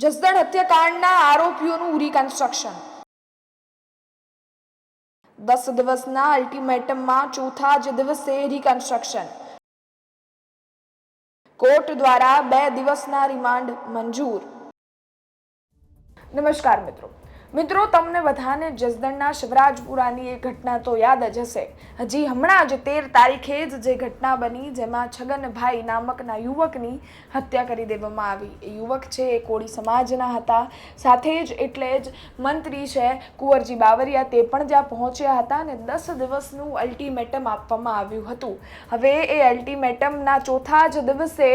Jasdan હત્યાકાંડના આરોપીઓનું reconstruction દસ દિવસના અલ્ટિમેટમમાં ચોથા જ દિવસે રિકન્સ્ટ્રક્શન કોર્ટ દ્વારા બે દિવસના રિમાન્ડ મંજૂર. નમસ્કાર મિત્રો. મિત્રો, તમને બધાને જસદણના શિવરાજપુરાની એ ઘટના તો યાદ જ હશે. હજી હમણાં જ તેર તારીખે જ જે ઘટના બની, જેમાં છગનભાઈ નામકના યુવકની હત્યા કરી દેવામાં આવી. એ યુવક છે, એ કોળી સમાજના હતા. સાથે જ એટલે જ મંત્રી છે, કુંવરજી બાવરિયા, તે પણ જ્યાં પહોંચ્યા હતા અને દસ દિવસનું અલ્ટિમેટમ આપવામાં આવ્યું હતું. હવે એ અલ્ટિમેટમના ચોથા જ દિવસે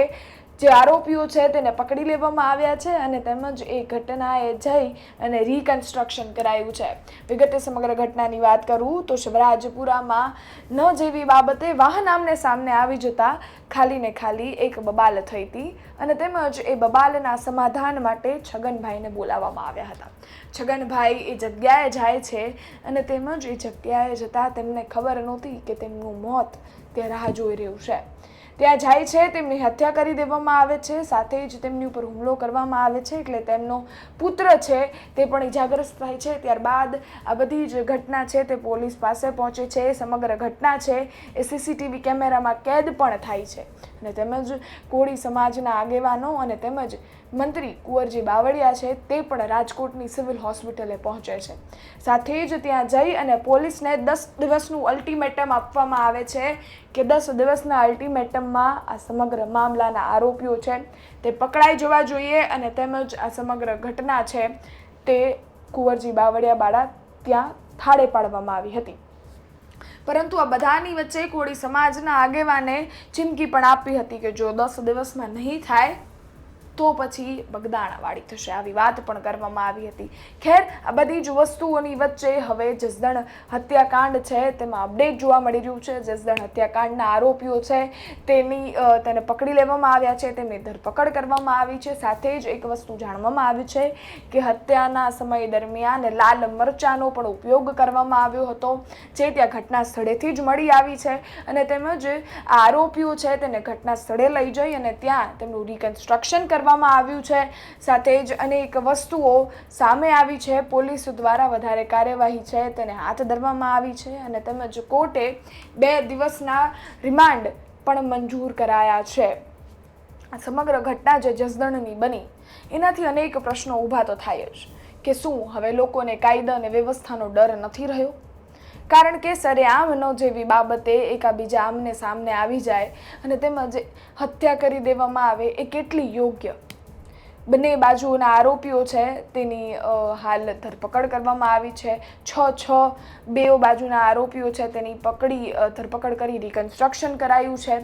જે આરોપીઓ છે તેને પકડી લેવામાં આવ્યા છે અને તેમજ એ ઘટનાએ જઈ અને રિકન્સ્ટ્રક્શન કરાયું છે. વિગતે સમગ્ર ઘટનાની વાત કરું તો શિવરાજપુરામાં ન જેવી બાબતે વાહન આમને સામને આવી જતા ખાલી ને ખાલી એક બબાલ થઈ હતી અને તેમજ એ બબાલના સમાધાન માટે છગનભાઈને બોલાવવામાં આવ્યા હતા. છગનભાઈ એ જગ્યાએ જાય છે અને તેમજ એ જગ્યાએ જતાં તેમને ખબર નહોતી કે તેમનું મોત તે રાહ જોઈ રહ્યું છે. ત્યાં જાય છે, તેમની હત્યા કરી દેવામાં આવે છે, સાથે જ તેમની ઉપર હુમલો કરવામાં આવે છે, એટલે તેમનો પુત્ર છે તે પણ ઇજાગ્રસ્ત થાય છે. ત્યારબાદ આ બધી જ ઘટના છે તે પોલીસ પાસે પહોંચે છે. સમગ્ર ઘટના છે એ સીસીટીવી કેમેરામાં કેદ પણ થાય છે. અને તેમજ કોળી સમાજના આગેવાનો અને તેમજ મંત્રી કુંવરજી બાવળિયા છે તે પણ રાજકોટની સિવિલ હોસ્પિટલે પહોંચે છે. સાથે જ ત્યાં જઈ અને પોલીસને દસ દિવસનું અલ્ટિમેટમ આપવામાં આવે છે કે દસ દિવસના અલ્ટિમેટમમાં આ સમગ્ર મામલાના આરોપીઓ છે તે પકડાઈ જવા જોઈએ અને તેમજ આ સમગ્ર ઘટના છે તે કુંવરજી બાવળિયા બાળા ત્યાં થાળે પાડવામાં આવી હતી. પરંતુ આ બધાની વચ્ચે કોળી સમાજના આગેવાને ચીમકી પણ આપી હતી કે જો દસ દિવસમાં નહીં થાય તો પછી બગદાણાવાળી થશે. આવી વાત પણ કરવામાં આવી હતી. ખેર, આ બધી જ વસ્તુઓની વચ્ચે હવે જસદણ હત્યાકાંડ છે. તેમાં અપડેટ જોવા મળી રહ્યું છે. જસદણ હત્યાકાંડના આરોપીઓ છે. તેની તેને પકડી લેવામાં આવ્યા છે. તેમની ધરપકડ કરવામાં આવી છે. સાથે જ એક વસ્તુ જાણવામાં આવી છે કે હત્યાના સમય દરમિયાન લાલ મરચાનો પણ ઉપયોગ કરવામાં આવ્યો હતો. જે ત્યાં ઘટના સ્થળેથી જ મળી આવી છે અને તેમજ આરોપીઓ છે તેને ઘટના સ્થળે લઈ જઈ અને ત્યાં તેમનું રિકન્સ્ટ્રક્શન કરવામાં આવ્યું છે. સાથે જ અનેક વસ્તુઓ સામે આવી છે. પોલીસ દ્વારા વધારે કાર્યવાહી છે. તેને હાથ ધરવામાં આવી છે અને તેમજ કોર્ટે બે દિવસના રિમાન્ડ પણ મંજૂર કરાયા છે. સમગ્ર ઘટના જે જસદણની બની, એનાથી અનેક પ્રશ્નો ઊભા તો થાય જ. કે શું હવે લોકોને કાયદા અને વ્યવસ્થાનો ડર નથી રહ્યો? કારણ કે સરેઆમ ન જેવી બાબતે એકાબીજા આમને સામને આવી જાય અને તેમજ હત્યા કરી દેવામાં આવે એ કેટલી યોગ્ય. બંને બાજુઓના આરોપીઓ છે તેની હાલ ધરપકડ કરવામાં આવી છે. છ છ બેઓ બાજુના આરોપીઓ છે તેની પકડી ધરપકડ કરી રિકન્સ્ટ્રક્શન કરાયું છે.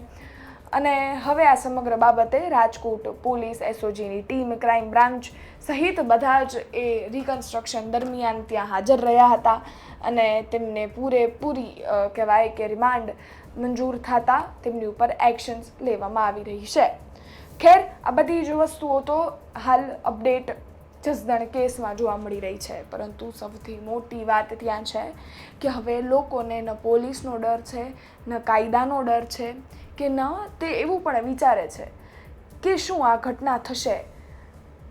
અને હવે આ સમગ્ર બાબતે રાજકોટ પોલીસ એસઓજીની ટીમ ક્રાઇમ બ્રાન્ચ સહિત બધા જ એ રિકન્સ્ટ્રક્શન દરમિયાન ત્યાં હાજર રહ્યા હતા અને તેમને પૂરેપૂરી કહેવાય કે રિમાન્ડ મંજૂર થતા તેમની ઉપર એક્શન્સ લેવામાં આવી રહી છે. ખેર, આ બધી જ વસ્તુઓ તો હાલ અપડેટ જસદણ કેસમાં જોવા મળી રહી છે. પરંતુ સૌથી મોટી વાત ત્યાં છે કે હવે લોકોને ન પોલીસનો ડર છે, ન કાયદાનો ડર છે કે ન તે એવું પણ વિચારે છે કે શું આ ઘટના થશે.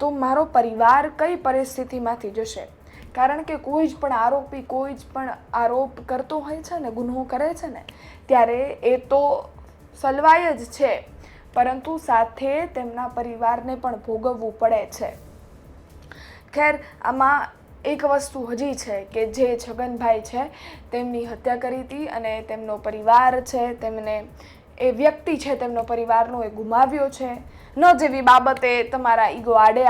તો મારો પરિવાર કઈ પરિસ્થિતિમાંથી જશે? કારણ કે કોઈ જ પણ આરોપી, કોઈ જ પણ આરોપ કરતો હોય છે ને, ગુનો કરે છે ને, ત્યારે એ તો સલવાય જ છે. પરંતુ સાથે તેમના પરિવારને પણ ભોગવવું પડે છે. ખેર આમાં એક વસ્તુ હજી છે કે જે છગનભાઈ છે, તેમની હત્યા કરી હતી અને તેમનો પરિવાર છે, તેમને એ વ્યક્તિ છે, તેમનો પરિવારનો એ ગુમાવ્યો છે. ન જેવી બાબતે તમારા ઈગો આડે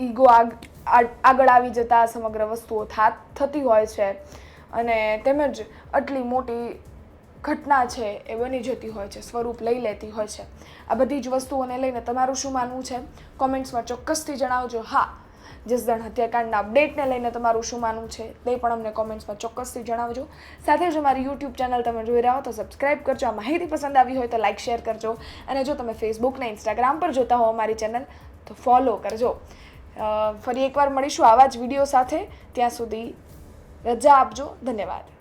ઈગો આગ- આગળ આવી જતા સમગ્ર વસ્તુઓ થા, થતી હોય છે. અને તેમજ આટલી મોટી ઘટના છે એ બની જતી હોય છે, સ્વરૂપ લઈ લેતી હોય છે. આ બધી જ વસ્તુઓને લઈને તમારું શું માનવું છે? કોમેન્ટ્સમાં ચોક્કસથી જણાવજો. હા જસદણ હત્યાકાંડના અપડેટને લઈને તમારું શું માનવું છે તે પણ અમને કોમેન્ટ્સમાં ચોક્કસથી જણાવજો. સાથે જ અમારી યુટ્યુબ ચેનલ તમે જોઈ રહ્યા હો તો સબસ્ક્રાઇબ કરજો. આ માહિતી પસંદ આવી હોય તો લાઇક શેર કરજો. અને જો તમે ફેસબુક ને ઇન્સ્ટાગ્રામ પર જોતા હો અમારી ચેનલ, તો ફોલો કરજો. ફરી એકવાર મળીશું આવા જ વીડિયો સાથે. ત્યાં સુધી રજા આપજો. ધન્યવાદ.